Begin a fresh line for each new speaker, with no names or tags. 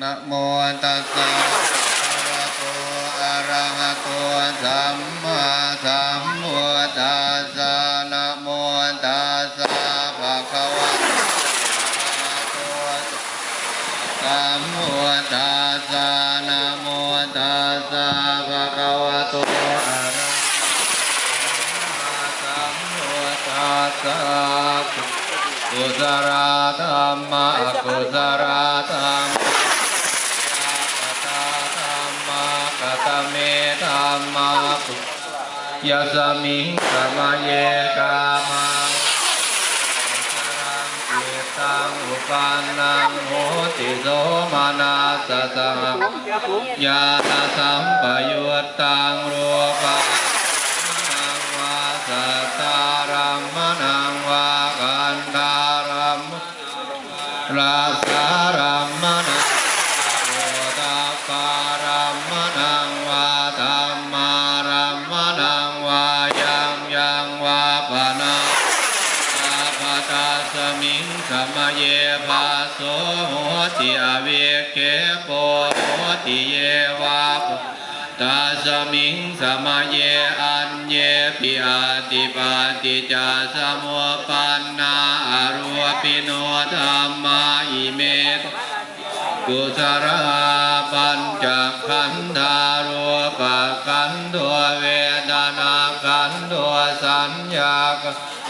นะโมตัสสะภะคะวะโตอะระหะโตสัมมาสัมพุทธัสสะนะโมตัสสะภะคะวะโตสัมพุทธัสสะนะโม สัมพุกุศลธรรมะอกุศลธรรมกตธรรมากตเมธรรมาปุยสสมิงสมะเยกามังสังเกตังอุปันนังโหติโสมานาสสังญาณสัมปยุตตังรูปังวาสา ราสารัมมนังโอตาปารัมมนังวาธรรมารัมมนังวายังยังวาปนาอาปตาสมิงสมเยภาโสโหติอเวเกโปโหติเยวาปตาสมิงสมเยอันเยปิอาติปาติจาสมุปันนาอรูปิโนธรรมา กุศลปัญจขันธารูปขันธ์ตัวเวทนาขันธ์ตัวสัญญาขันธ์